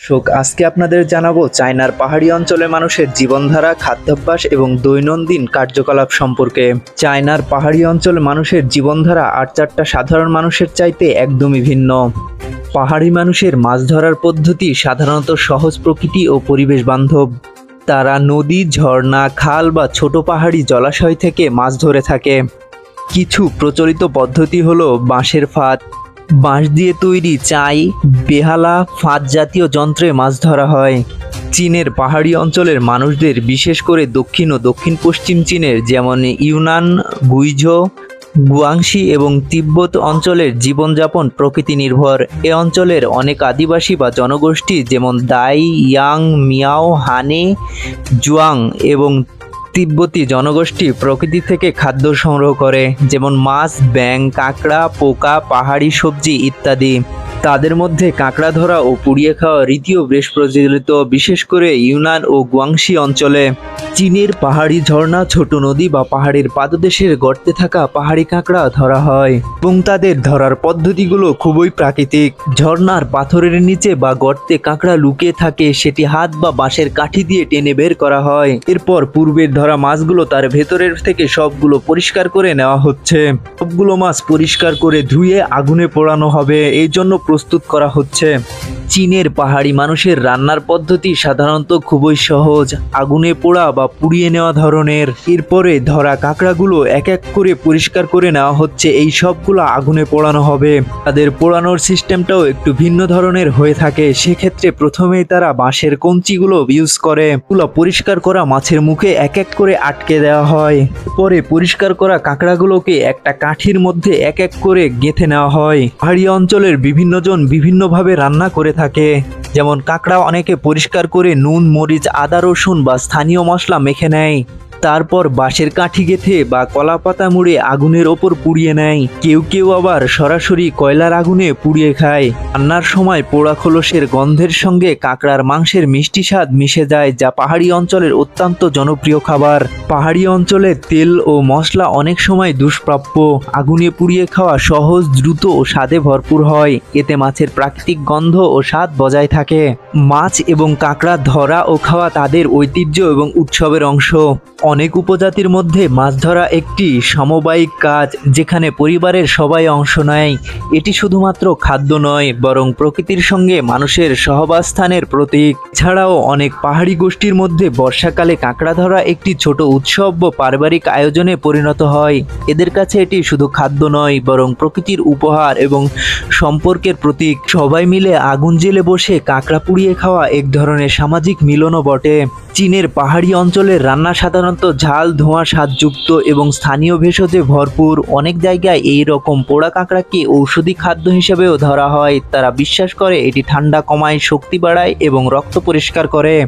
শোক, আজকে আপনাদের জানাব চায়নার পাহাড়ি অঞ্চলের মানুষের জীবনধারা, খাদ্যাভ্যাস এবং দৈনন্দিন কার্যকলাপ সম্পর্কে। চায়নার পাহাড়ি অঞ্চলের মানুষের জীবনধারা আর চারটা সাধারণ মানুষের চাইতে একদমই ভিন্ন। পাহাড়ি মানুষের মাছ ধরার পদ্ধতি সাধারণত সহজ প্রকৃতি ও পরিবেশ বান্ধব। তারা নদী, ঝর্ণা, খাল বা ছোট পাহাড়ি জলাশয় থেকে মাছ ধরে থাকে। কিছু প্রচলিত পদ্ধতি হলো বাঁশের ফাঁদ বাঁশ দিয়ে তৈরি চাই, বেহালা ফাঁদ জাতীয় যন্ত্রে মাছ ধরা হয়। চীনের পাহাড়ি অঞ্চলের মানুষদের বিশেষ করে দক্ষিণ ও দক্ষিণ পশ্চিম চীনের যেমন ইউনান, গুইঝো, গুয়াংশি এবং তিব্বত অঞ্চলের জীবনযাপন প্রকৃতি নির্ভর। এ অঞ্চলের অনেক আদিবাসী বা জনগোষ্ঠী যেমন দাই, ইয়াং, মিয়াও, হানে, জুয়াং এবং তিব্বতী জনগোষ্ঠী প্রকৃতি থেকে খাদ্য সংগ্রহ করে, যেমন মাছ ব্যাং কাঁকড়া, পোকা, পাহাড়ি সবজি ইত্যাদি। তাদের মধ্যে কাঁকড়া ধরা ও পুড়িয়ে খাওয়া রীতিও বেশ প্রচলিত বিশেষ করে ইউনান ও গুয়াংশি অঞ্চলে। চীনের পাহাড়ি ঝর্ণা, ছোট নদী বা পাহাড়ের পাদদেশের গর্তে থাকা পাহাড়ি কাঁকড়া ধরা হয় এবং তাদের ধরার পদ্ধতিগুলো খুবই প্রাকৃতিক। ঝর্ণার পাথরের নিচে বা গর্তে কাঁকড়া লুকিয়ে থাকে, সেটি হাত বা বাঁশের কাঠি দিয়ে টেনে বের করা হয়। এরপর পূর্বের ধরা মাছগুলো তার ভেতরের থেকে সবগুলো পরিষ্কার করে নেওয়া হচ্ছে। সবগুলো মাছ পরিষ্কার করে ধুয়ে আগুনে পোড়ানো হবে। এই জন্য প্রস্তুত করা হচ্ছে। চীনের পাহাড়ি মানুষের রান্নার পদ্ধতি সাধারণত খুবই সহজ। আগুনে পোড়া বা পুড়িয়ে নেওয়া ধরনের। এরপরে ধরা কাঁকড়াগুলো এক এক করে পরিষ্কার করে নেওয়া হচ্ছে। এই সবগুলো আগুনে পোড়ানো হবে। তাদের পোড়ানোর সিস্টেমটাও একটু ভিন্ন ধরনের হয়ে থাকে। সেক্ষেত্রে প্রথমেই তারা বাঁশের কঞ্চিগুলো ইউজ করে। এগুলো পরিষ্কার করা মাছের মুখে এক এক করে আটকে দেওয়া হয়। পরে পরিষ্কার করা কাঁকড়াগুলোকে একটা কাঠির মধ্যে এক এক করে গেঁথে নেওয়া হয়। পাহাড়ি অঞ্চলের বিভিন্ন জন বিভিন্নভাবে রান্না করে থাকে। যেমন কাঁকড়া অনেকে পরিষ্কার করে নুন, মরিচ, আদা, রসুন বা স্থানীয় মশলা মেখে নেয়। তারপর বাঁশের কাঠি গেথে বা কলা পাতা মুড়ে আগুনের ওপর পুড়িয়ে নেয়। কেউ কেউ আবার সরাসরি কয়লার আগুনে পুড়িয়ে খায়। রান্নার সময় পোড়া খোলসের গন্ধের সঙ্গে কাঁকড়ার মাংসের মিষ্টি স্বাদ মিশে যায়, যা পাহাড়ি অঞ্চলের অত্যন্ত জনপ্রিয় খাবার। পাহাড়ি অঞ্চলে তেল ও মশলা অনেক সময় দুষ্প্রাপ্য। আগুনে পুড়িয়ে খাওয়া সহজ, দ্রুত ও স্বাদে ভরপুর হয়। এতে মাছের প্রাকৃতিক গন্ধ ও স্বাদ বজায় থাকে। মাছ এবং কাঁকড়া ধরা ও খাওয়া তাদের ঐতিহ্য এবং উৎসবের অংশ। অনেক উপজাতির মধ্যে মাছ ধরা একটি সমবায়িক কাজ যেখানে পরিবারের সবাই অংশ নেয়। এটি শুধুমাত্র খাদ্য নয়, বরং প্রকৃতির সঙ্গে মানুষের সহবাসস্থানের প্রতীক। ছাড়াও অনেক পাহাড়ি গোষ্ঠীর মধ্যে বর্ষাকালে কাঁকড়া ধরা একটি ছোট উৎসব বা পারিবারিক আয়োজনে পরিণত হয়। এদের কাছে এটি শুধু খাদ্য নয়, বরং প্রকৃতির উপহার এবং সম্পর্কের প্রতীক। সবাই মিলে আগুন জেলে বসে কাঁকড়া পুড়িয়ে খাওয়া এক ধরনের সামাজিক মিলনও বটে। চীনের পাহাড়ি অঞ্চলের রান্না সাধারণত ঝাল, ধোঁয়া, স্বাদযুক্ত এবং স্থানীয় ভেষজে ভরপুর। অনেক জায়গায় এই রকম পোড়া কাঁকড়াকে ঔষধি খাদ্য হিসেবেও ধরা হয়। তারা বিশ্বাস করে এটি ঠান্ডা কমায়, শক্তি বাড়ায় এবং রক্ত পরিষ্কার করে।